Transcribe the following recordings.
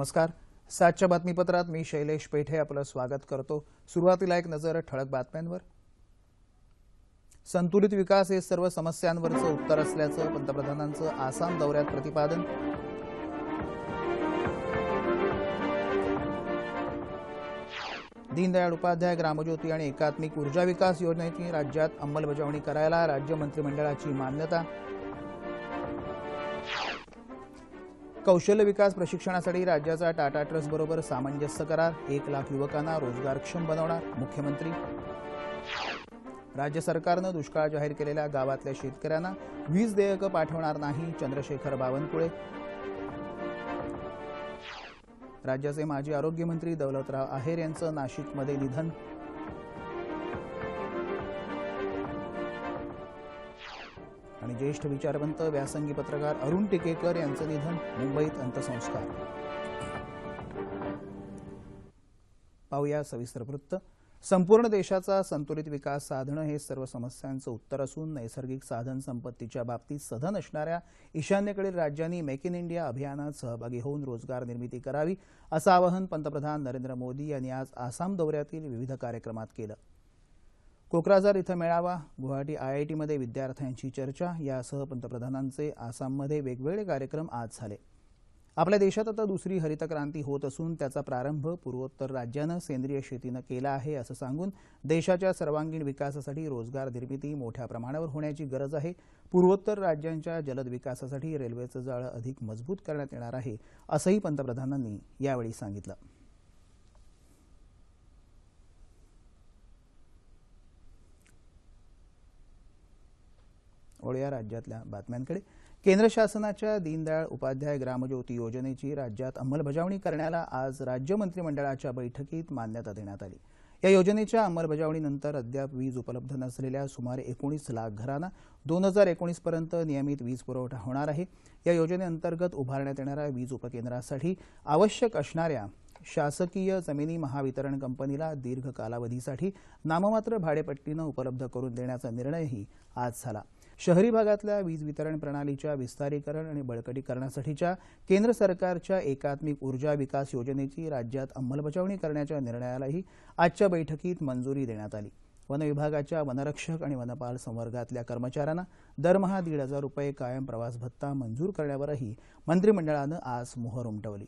नमस्कार. सातच्या बातमीपत्रात मी शैलेश पेठे आपलं स्वागत करतो. सुरुवातीला एक नजर ठळक बातम्यांवर. संतुलित विकास हे सर्व समस्यांवरचं उत्तर असल्याचं पंतप्रधानांचं आसाम दौऱ्यात प्रतिपादन. दीनदयाळ उपाध्याय ग्रामज्योती आणि एकात्मिक ऊर्जा विकास योजनेची राज्यात अंमलबजावणी करायला राज्य मंत्रिमंडळाची मान्यता. कौशल्य विकास प्रशिक्षणासाठी राज्याचा टाटा ट्रस्टबरोबर सामंजस्य करार एक लाख युवकांना रोजगारक्षम बनवणार मुख्यमंत्री. राज्य सरकारनं दुष्काळ जाहीर केलेल्या गावातल्या शेतकऱ्यांना वीज देयकं पाठवणार नाही चंद्रशेखर बावनकुळे. राज्याचे माजी आरोग्यमंत्री दौलतराव आहेर यांचं नाशिकमध्ये निधन. आणि ज्येष्ठ विचारवंत व्यासंगी पत्रकार अरुण टिकेकर यांचं निधन मुंबईत अंत्यसंस्कार. पाहूया सविस्तर वृत्त. संपूर्ण देशाचा संतुलित विकास साधणं हे सर्व समस्यांचं उत्तर असून नैसर्गिक साधन संपत्तीच्या बाबतीत सधन असणाऱ्या ईशान्येकडील राज्यांनी मेक इन इंडिया अभियानात सहभागी होऊन रोजगार निर्मिती करावी असं आवाहन पंतप्रधान नरेंद्र मोदी यांनी आज आसाम दौऱ्यातील विविध कार्यक्रमात केलं. कोक्राझार इथं मेळावा गुवाहाटी आयआयटीमध्ये विद्यार्थ्यांची चर्चा यासह पंतप्रधानांचे आसाममध्ये वेगवेगळे कार्यक्रम आज झाले. आपल्या देशात आता दुसरी हरित क्रांती होत असून त्याचा प्रारंभ पूर्वोत्तर राज्यानं सेंद्रिय शेतीनं केला आहे असं सांगून देशाच्या सर्वांगीण विकासासाठी रोजगार निर्मिती मोठ्या प्रमाणावर होण्याची गरज आहे. पूर्वोत्तर राज्यांच्या जलद विकासासाठी रेल्वेचं जाळं अधिक मजबूत करण्यात येणार आहे असंही पंतप्रधानांनी यावेळी सांगितलं. वळूया राज्यातल्या बातम्यांकडे. केंद्र शासनाच्या दीनदयाळ उपाध्याय ग्रामज्योती योजनेची राज्यात अंमलबजावणी करण्याला आज राज्य मंत्रिमंडळाच्या बैठकीत मान्यता देण्यात आली. या योजनेच्या अंमलबजावणीनंतर अद्याप वीज उपलब्ध नसलेल्या सुमारे एकोणीस लाख घरांना दोन हजार एकोणीसपर्यंत नियमित वीज पुरवठा होणार आहे. या योजनेअंतर्गत उभारण्यात येणाऱ्या वीज उपकेंद्रासाठी आवश्यक असणाऱ्या शासकीय जमिनी महावितरण कंपनीला दीर्घ कालावधीसाठी नाममात्र भाडेपट्टीनं उपलब्ध करून देण्याचा निर्णयही आज झाला. शहरी भागातल्या वीज वितरण प्रणालीच्या विस्तारीकरण आणि बळकटीकरणासाठीच्या केंद्र सरकारच्या एकात्मिक ऊर्जा विकास योजनेची राज्यात अंमलबजावणी करण्याच्या निर्णयालाही आजच्या बैठकीत मंजुरी देण्यात आली. वन विभागाच्या वनरक्षक आणि वनपाल संवर्गातल्या कर्मचाऱ्यांना दरमहा दीड हजार रुपये कायम प्रवास भत्ता मंजूर करण्यावरही मंत्रिमंडळानं आज मोहर उमटवली.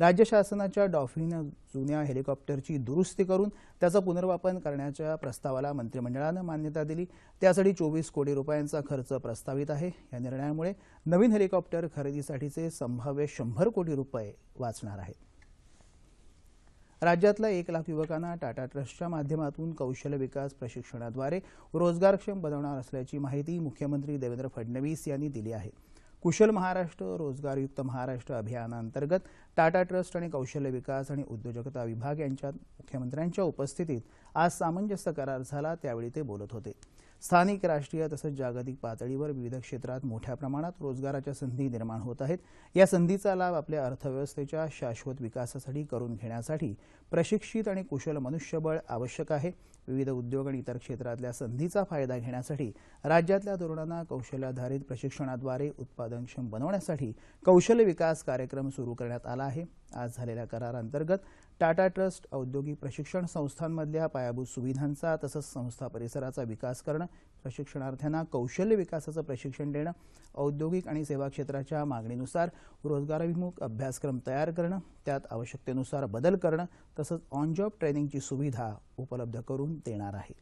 राज्य शासनाच्या डॉल्फिन जुन्या हेलिकॉप्टरची दुरुस्ती करून त्याचं पुनर्वापन करण्याच्या प्रस्तावाला मंत्रिमंडळानं मान्यता दिली. त्यासाठी चोवीस कोटी रुपयांचा खर्च प्रस्तावित आहे. या निर्णयामुळे नवीन हेलिकॉप्टर खरेदीसाठीचे संभाव्य शंभर कोटी रुपये वाचणार आहेत. राज्यातल्या एक लाख युवकांना टाटा ट्रस्टच्या माध्यमातून कौशल्य विकास प्रशिक्षणाद्वारे रोजगारक्षम बनवणार असल्याची माहिती मुख्यमंत्री देवेंद्र फडणवीस यांनी दिली आहे. कुशल महाराष्ट्र रोजगारयुक्त महाराष्ट्र अभियानांतर्गत टाटा ट्रस्ट आणि कौशल्य विकास आणि उद्योजकता विभाग यांच्यात मुख्यमंत्र्यांच्या उपस्थितीत आज सामंजस्य करार झाला त्यावेळी ते बोलत होते. स्थानिक राष्ट्रीय तसंच जागतिक पातळीवर विविध क्षेत्रात मोठ्या प्रमाणात रोजगाराच्या संधी निर्माण होत आहेत. या संधीचा लाभ आपल्या अर्थव्यवस्थेच्या शाश्वत विकासासाठी करून घेण्यासाठी प्रशिक्षित आणि कुशल मनुष्यबळ आवश्यक आहे. विविध उद्योग आणि इतर क्षेत्रातल्या संधीचा फायदा घेण्यासाठी राज्यातल्या तरुणांना कौशल्याधारित प्रशिक्षणाद्वारे उत्पादनक्षम बनवण्यासाठी कौशल्य विकास कार्यक्रम सुरू करण्यात आला आहे. आज झालेल्या करारांतर्गत टाटा ट्रस्ट औद्योगिक प्रशिक्षण संस्थांमधल्या पायाभूत सुविधांचा तसंच संस्था परिसराचा विकास करणं प्रशिक्षणार्थ्यांना कौशल्य विकासाचं प्रशिक्षण देणं औद्योगिक आणि सेवा क्षेत्राच्या मागणीनुसार रोजगाराभिमुख अभ्यासक्रम तयार करणं त्यात आवश्यकतेनुसार बदल करणं तसंच ऑन जॉब ट्रेनिंगची सुविधा उपलब्ध करून देणार आहे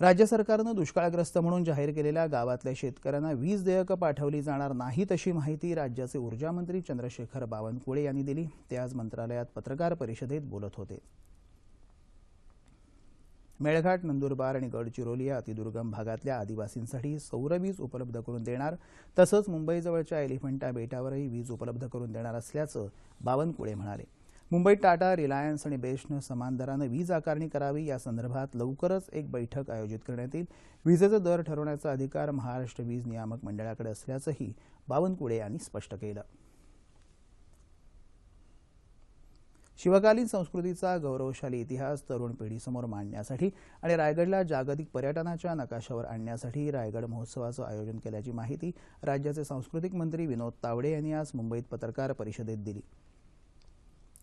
राज्य सरकारनं दुष्काळग्रस्त म्हणून जाहीर केलेल्या गावातल्या शेतकऱ्यांना वीज देयकं पाठवली जाणार नाहीत अशी माहिती राज्याचे ऊर्जामंत्री चंद्रशेखर बावनकुळे यांनी दिली. ते आज मंत्रालयात पत्रकार परिषदेत बोलत होते. मेळघाट नंदुरबार आणि गडचिरोली या अतिदुर्गम भागातल्या आदिवासींसाठी सौरवीज उपलब्ध करून देणार तसंच मुंबईजवळच्या एलिफंटा बेटावरही वीज उपलब्ध करून देणार असल्याचं बावनकुळे म्हणाले. मुंबईत टाटा रिलायन्स आणि बेस्टनं समान दरानं वीज आकारणी करावी या संदर्भात लवकरच एक बैठक आयोजित करण्यात येईल. विजेचा दर ठरवण्याचा अधिकार महाराष्ट्र वीज नियामक मंडळाकडे असल्याचंही बावनकुळे यांनी स्पष्ट केलं. शिवकालीन संस्कृतीचा गौरवशाली इतिहास तरुण पिढीसमोर मांडण्यासाठी आणि रायगडला जागतिक पर्यटनाच्या नकाशावर आणण्यासाठी रायगड महोत्सवाचं आयोजन केल्याची माहिती राज्याचे सांस्कृतिक मंत्री विनोद तावडे यांनी आज मुंबईत पत्रकार परिषदेत दिली.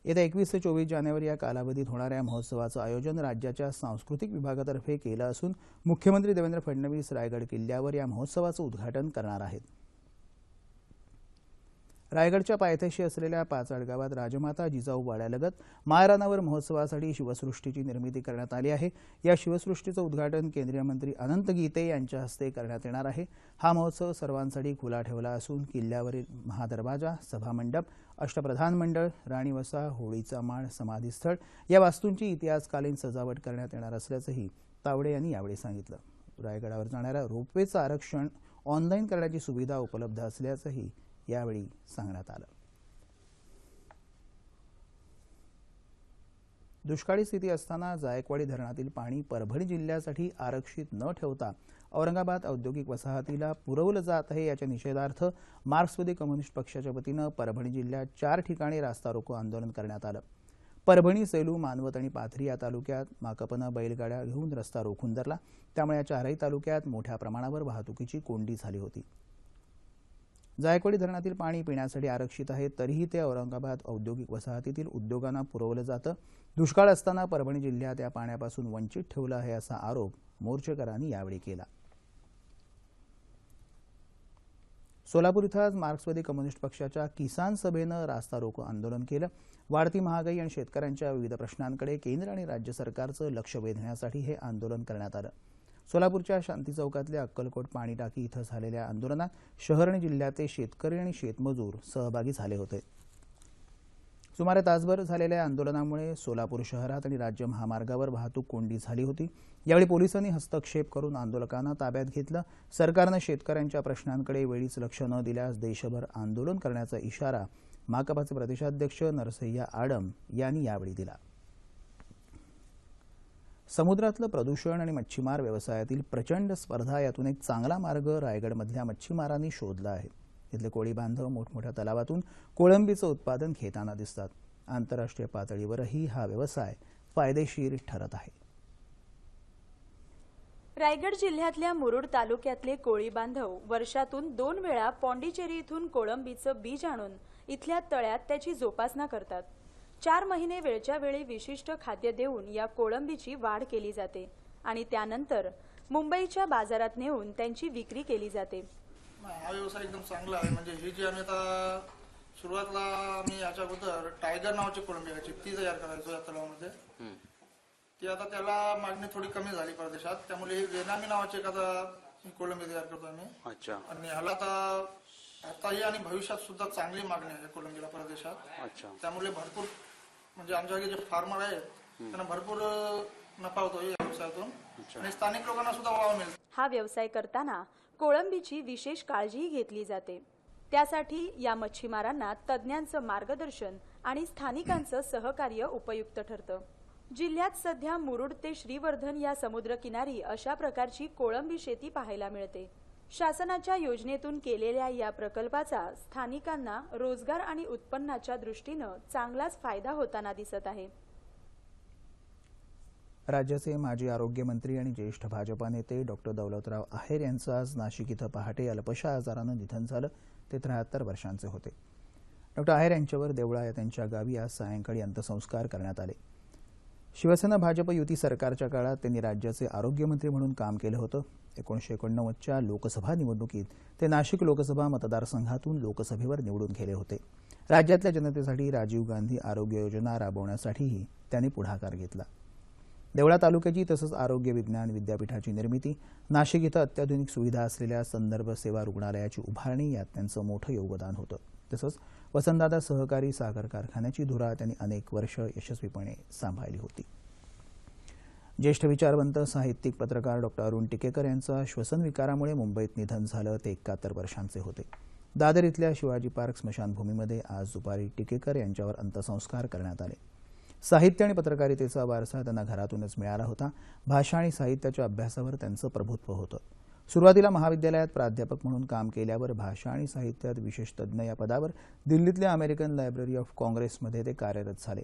येत्या एकवीस ते चोवीस जानेवारी या कालावधीत होणाऱ्या महोत्सवाचं आयोजन राज्याच्या सांस्कृतिक विभागातर्फे केलं असून मुख्यमंत्री देवेंद्र फडणवीस रायगड किल्ल्यावर या महोत्सवाचं उद्घाटन करणार आहेत. रायगडच्या पायथ्याशी असलेल्या पाचाड गावात राजमाता जिजाऊ वाड्यालगत मायरानावर महोत्सवासाठी शिवसृष्टीची निर्मिती करण्यात आली आहे. या शिवसृष्टीचं उद्घाटन केंद्रीय मंत्री अनंत गीते यांच्या हस्ते करण्यात येणार आहे. हा महोत्सव सर्वांसाठी खुला ठेवला असून किल्ल्यावरील महादरवाजा सभामंडप अष्टप्रधान मंडळ राणीवसा होळीचा माळ समाधीस्थळ या वास्तूंची इतिहासकालीन सजावट करण्यात येणार असल्याचंही तावडे यांनी यावेळी सांगितलं. रायगडावर जाणाऱ्या रोपवेचं आरक्षण ऑनलाईन करण्याची सुविधा उपलब्ध असल्याचंही यावेळी सांगण्यात आलं. दुष्काळी स्थिती असताना जायकवाडी धरणातील पाणी परभणी जिल्ह्यासाठी आरक्षित न ठेवता औरंगाबाद औद्योगिक वसाहतीला पुरवलं जात आहे याच्या निषेधार्थ मार्क्सवादी कम्युनिस्ट पक्षाच्या वतीनं परभणी जिल्ह्यात चार ठिकाणी रास्ता रोको आंदोलन करण्यात आलं. परभणी सेलू मानवत आणि पाथरी या तालुक्यात माकपनं बैलगाड्या घेऊन रस्ता रोखून धरला. त्यामुळे या चारही तालुक्यात मोठ्या प्रमाणावर वाहतुकीची कोंडी झाली होती. जायकवाडी धरणातील पाणी पिण्यासाठी आरक्षित आहे तरीही ते औरंगाबाद औद्योगिक वसाहतीतील उद्योगांना पुरवलं जातं. दुष्काळ असताना परभणी जिल्ह्यात या पाण्यापासून वंचित ठेवलं आहे असा आरोप मोर्चेकरांनी यावेळी केला. सोलापूर इथं आज मार्क्सवादी कम्युनिस्ट पक्षाच्या किसान सभेनं रास्ता रोको आंदोलन केलं. वाढती महागाई आणि शेतकऱ्यांच्या विविध प्रश्नांकडे केंद्र आणि राज्य सरकारचं लक्ष वेधण्यासाठी हे आंदोलन करण्यात आलं. सोलापूरच्या शांती चौकातल्या अक्कलकोट पाणी टाकी इथं झालेल्या आंदोलनात शहर आणि जिल्ह्याचे शेतकरी आणि शेतमजूर सहभागी झाले होते. सुमारे तासभर झालेल्या आंदोलनामुळे सोलापूर शहरात आणि राज्य महामार्गावर वाहतूक कोंडी झाली होती. यावेळी पोलिसांनी हस्तक्षेप करून आंदोलकांना ताब्यात घेतलं. सरकारनं शेतकऱ्यांच्या प्रश्नांकडे वेळीच लक्ष न दिल्यास देशभर आंदोलन करण्याचा इशारा माकपाचे प्रदेशाध्यक्ष नरसय्या आडम यांनी यावेळी दिला. समुद्रातलं प्रदूषण आणि मच्छीमार व्यवसायातील प्रचंड स्पर्धा यातून एक चांगला मार्ग रायगडमधल्या मच्छीमारांनी शोधला आहे. इथले कोळी बांधव मोठमोठ्या तलावातून कोळंबीचं उत्पादन घेताना दिसतात. आंतरराष्ट्रीय पातळीवरही हा व्यवसाय फायदेशीर ठरत आहे. रायगड जिल्ह्यातल्या मुरुड तालुक्यातले कोळी बांधव वर्षातून दोन वेळा पॉंडिचेरी इथून कोळंबीचं बीज आणून इथल्या तळ्यात त्याची जोपासना करतात. चार महिने वेळच्या वेळी विशिष्ट खाद्य देऊन या कोळंबीची वाढ केली जाते आणि त्यानंतर मुंबईच्या बाजारात नेऊन त्यांची विक्री केली जाते. हा व्यवसाय एकदम चांगला आहे. म्हणजे ही जी आम्ही आता सुरुवातीला आम्ही याच्या अगोदर टायगर नावाची कोळंबी घ्यायची ती तयार करायचो या तलावामध्ये. ती आता त्याला मागणी थोडी कमी झाली परदेशात. त्यामुळे ही वेनामी नावाची एक आता ही कोळंबी तयार करतो आम्ही. अच्छा. आणि ह्याला आता आताही आणि भविष्यात सुद्धा चांगली मागणी आहे कोळंबीला परदेशात. अच्छा. त्यामुळे भरपूर म्हणजे आमच्या जे फार्मर आहेत त्यांना भरपूर नफा होतो या व्यवसायातून. आणि स्थानिक लोकांना सुद्धा वाव मिळतो. हा व्यवसाय करताना कोळंबीची विशेष काळजीही घेतली जाते. त्यासाठी या मच्छीमारांना तज्ज्ञांचं मार्गदर्शन आणि स्थानिकांचं सहकार्य उपयुक्त ठरतं. जिल्ह्यात सध्या मुरुड ते श्रीवर्धन या समुद्रकिनारी अशा प्रकारची कोळंबी शेती पाहायला मिळते. शासनाच्या योजनेतून केलेल्या या प्रकल्पाचा स्थानिकांना रोजगार आणि उत्पन्नाच्या दृष्टीनं चांगलाच फायदा होताना दिसत आहे. राज्याचे माजी आरोग्यमंत्री आणि ज्येष्ठ भाजपा नेते डॉक्टर दौलतराव आहेर यांचं आज नाशिक इथं पहाटे अल्पशा आजारानं निधन झालं. ते त्र्याहत्तर वर्षांचे होते. डॉक्टर आहेर यांच्यावर देवळा या त्यांच्या गावी आज सायंकाळी अंत्यसंस्कार करण्यात आले. शिवसेना भाजप युती सरकारच्या काळात त्यांनी राज्याचे आरोग्यमंत्री म्हणून काम केलं होतं. एकोणीशे एकोणनव्वदच्या लोकसभा निवडणुकीत ते नाशिक लोकसभा मतदारसंघातून लोकसभेवर निवडून गेले होते. राज्यातल्या जनतेसाठी राजीव गांधी आरोग्य योजना राबवण्यासाठीही त्यांनी पुढाकार घेतला. देवळा तालुक्याची तसंच आरोग्य विज्ञान विद्यापीठाची निर्मिती नाशिक इथं अत्याधुनिक सुविधा असलेल्या संदर्भ सेवा रुग्णालयाची उभारणी यात त्यांचं मोठं योगदान होतं. तसंच वसंतदादा सहकारी साखर कारखान्याची धुरा त्यांनी अनेक वर्ष यशस्वीपणे सांभाळली होती. ज्येष्ठ विचारवंत साहित्यिक पत्रकार डॉक्टर अरुण टिकेकर यांचं श्वसन विकारामुळे मुंबईत निधन झालं ते एकाहत्तर वर्षांचे होते. दादर इथल्या शिवाजी पार्क स्मशानभूमीमध्ये आज दुपारी टिकेकर यांच्यावर अंत्यसंस्कार करण्यात आले. साहित्य आणि पत्रकारितेचा वारसा त्यांना घरातूनच मिळाला होता. भाषा आणि साहित्याच्या अभ्यासावर त्यांचं प्रभुत्व होतं. सुरुवातीला महाविद्यालयात प्राध्यापक म्हणून काम केल्यावर भाषा आणि साहित्यात विशेष तज्ज्ञ या पदावर दिल्लीतल्या अमेरिकन लायब्ररी ऑफ काँग्रेसमध्ये ते कार्यरत झाले.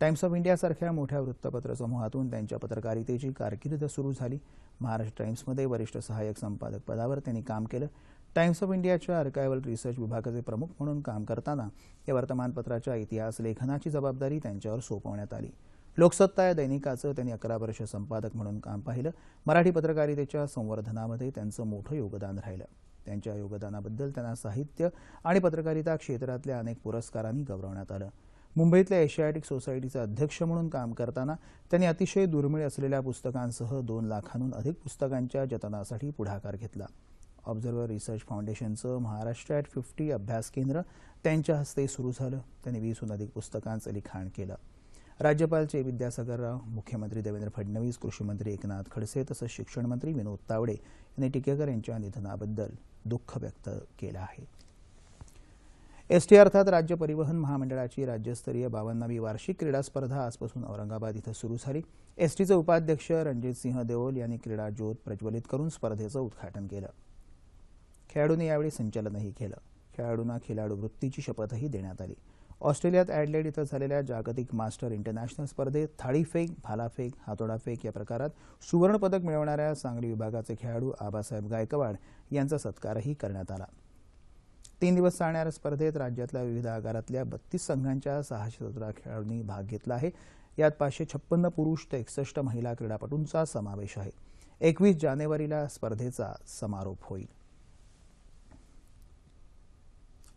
टाइम्स ऑफ इंडियासारख्या मोठ्या वृत्तपत्र समूहातून त्यांच्या पत्रकारितेची कारकीर्द सुरू झाली. महाराष्ट्र टाइम्समध्ये वरिष्ठ सहाय्यक संपादक पदावर त्यांनी काम केलं. टाइम्स ऑफ इंडियाच्या अर्कायवल रिसर्च विभागाचे प्रमुख म्हणून काम करताना या वर्तमानपत्राच्या इतिहास लेखनाची जबाबदारी त्यांच्यावर सोपवण्यात आली. लोकसत्ता या दैनिकाचं त्यांनी अकरा वर्ष संपादक म्हणून काम पाहिलं. मराठी पत्रकारितेच्या संवर्धनामध्ये त्यांचं मोठं योगदान राहिलं. त्यांच्या योगदानाबद्दल त्यांना साहित्य आणि पत्रकारिता क्षेत्रातल्या अनेक पुरस्कारांनी गौरवण्यात आलं. मुंबईतल्या एशियाटिक सोसायटीचे अध्यक्ष म्हणून काम करताना त्यांनी अतिशय दुर्मिळ असलेल्या पुस्तकांसह दोन लाखांहून अधिक पुस्तकांच्या जतनासाठी पुढाकार घेतला. ऑब्झर्व्हर रिसर्च फाउंडेशनचं महाराष्ट्र ॲट फिफ्टी अभ्यास केंद्र त्यांच्या हस्ते सुरू झालं. त्यांनी वीसहून अधिक पुस्तकांचं लिखाण केलं. राज्यपाल चे विद्यासागर राव मुख्यमंत्री देवेंद्र फडणवीस कृषीमंत्री एकनाथ खडसे तसंच शिक्षण मंत्री विनोद तावडे यांनी टिकेकर यांच्या निधनाबद्दल दुःख व्यक्त केलं आहे. एस टी अर्थात राज्य परिवहन महामंडळाची राज्यस्तरीय बावन्नावी वार्षिक क्रीडा स्पर्धा आजपासून औरंगाबाद इथं सुरू झाली. एसटीचे उपाध्यक्ष रणजित सिंह देओल यांनी क्रीडा ज्योत प्रज्वलित करून स्पर्धेचं उद्घाटन केलं. खेळाडूंनी यावेळी संचालनही केलं. खेळाडूंना खेळाडू वृत्तीची शपथही देण्यात आली. ऑस्ट्रेलियात ॲडलेड इथं झालेल्या जागतिक मास्टर इंटरनॅशनल स्पर्धेत थाळीफेक भालाफेक हातोडाफेक या प्रकारात सुवर्णपदक मिळवणाऱ्या सांगली विभागाचे खेळाडू आबासाहेब गायकवाड यांचा सत्कारही करण्यात आला. तीन दिवस चालणाऱ्या स्पर्धेत राज्यातल्या विविध आगारातल्या बत्तीस संघांच्या सहाशे सतरा खेळाडूंनी भाग घेतला आहे. यात पाचशे छप्पन्न पुरुष ते एकसष्ट महिला क्रीडापटूंचा समावेश आहे. एकवीस जानेवारीला स्पर्धेचा समारोप होईल.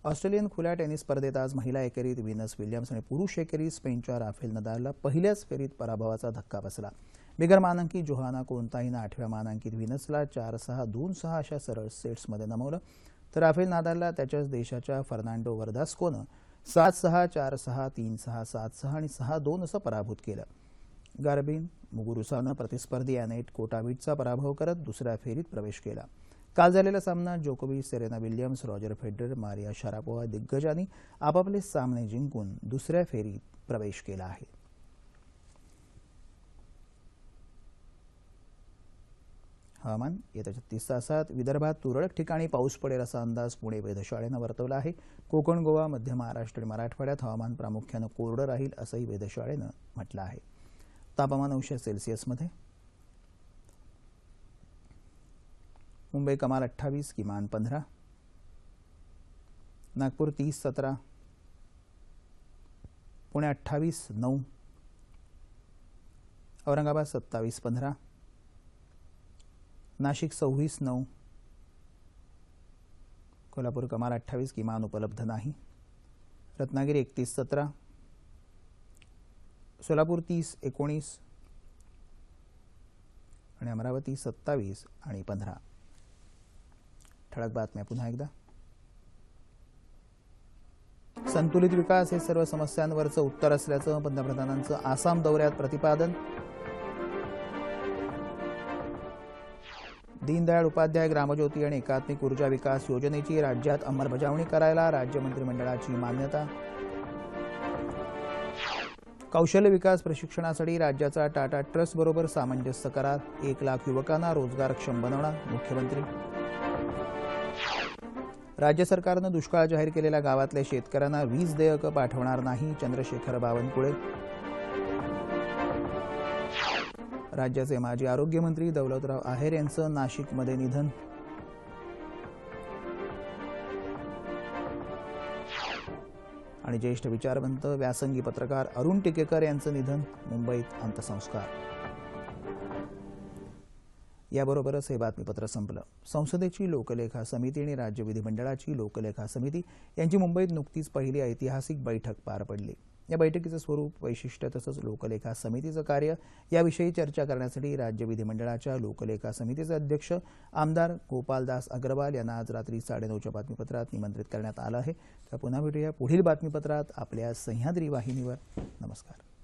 ऑस्ट्रेलियन खुल्या टेनिस स्पर्धेत आज महिला एकेरीत व्हिनस विल्यम्स आणि पुरुष एकेरीत स्पेनच्या राफेल नदालला पहिल्याच फेरीत पराभवाचा धक्का बसला. बिगर मानांकित जोहाना कोणताहीनं आठव्या मानांकित व्हिनसला चार सहा दोन सहा अशा सरळ सेट्समध्ये नमवलं. तर राफेल नादालला त्याच्याच देशाच्या फर्नांडो वर्दास्कोनं सात सहा चार सहा तीन सहा सात सहा आणि सहा दोन असं पराभूत केलं. गार्बिन मुगुरुसानं प्रतिस्पर्धी अनेट कोटाविटचा पराभव करत दुसऱ्या फेरीत प्रवेश केला. काल झालेला सामना जोकोविच Serena Williams Roger Federer Maria Sharapova दिग्गजांनी आपापले सामने जिंकून दुसऱ्या फेरीत प्रवेश केला आहे. हवामान येत्या छत्तीस तासात विदर्भात तुरळक ठिकाणी पाऊस पडेल असा अंदाज पुणे वेधशाळेनं वर्तवला आहे. कोकण गोवा मध्य महाराष्ट्र आणि मराठवाड्यात हवामान प्रामुख्यानं कोरडं राहील असंही वेधशाळेनं म्हटलं आहे. तापमान अंश सेल्सिअसमध्ये मुंबई कमाल अठ्ठावीस किमान पंधरा. नागपूर तीस सतरा. पुणे अठ्ठावीस नऊ. औरंगाबाद सत्तावीस पंधरा. नाशिक सव्वीस नऊ. कोल्हापूर कमाल अठ्ठावीस किमान उपलब्ध नाही. रत्नागिरी एकतीस सतरा. सोलापूर तीस एकोणीस. आणि अमरावती सत्तावीस आणि पंधरा. ठळक बातम्या पुन्हा एकदा. संतुलित विकास हे सर्व समस्यांवरचं उत्तर असल्याचं पंतप्रधानांचं आसाम दौऱ्यात प्रतिपादन. दीनदयाळ उपाध्याय ग्रामज्योती आणि एकात्मिक ऊर्जा विकास योजनेची राज्यात अंमलबजावणी करायला राज्य मंत्रिमंडळाची मान्यता. कौशल्य विकास प्रशिक्षणासाठी राज्याचा टाटा ट्रस्ट बरोबर सामंजस्य करार. एक लाख युवकांना रोजगारक्षम बनवणार मुख्यमंत्री. राज्य सरकारनं दुष्काळ जाहीर केलेल्या गावातल्या शेतकऱ्यांना वीज देयकं पाठवणार नाही चंद्रशेखर बावनकुळे. राज्याचे माजी आरोग्यमंत्री दौलतराव आहेर यांचं नाशिकमध्ये निधन. आणि ज्येष्ठ विचारवंत व्यासंगी पत्रकार अरुण टिकेकर यांचं निधन मुंबईत अंत्यसंस्कार. याबरोबरच हे बातमीपत्र संपलं. संसदेची लोकलेखा समिती आणि राज्य विधिमंडळाची लोकलेखा समिती यांची मुंबईत नुकतीच पहिली ऐतिहासिक बैठक पार पडली. या बैठकीचं स्वरूप वैशिष्ट्य तसंच लोकलेखा समितीचं कार्य याविषयी चर्चा करण्यासाठी राज्य विधिमंडळाच्या लोकलेखा समितीचे अध्यक्ष आमदार गोपालदास अग्रवाल यांना आज रात्री साडेनऊच्या बातमीपत्रात निमंत्रित करण्यात आलं आहे. तर पुन्हा भेटूया पुढील बातमीपत्रात आपल्या सह्याद्री वाहिनीवर. नमस्कार.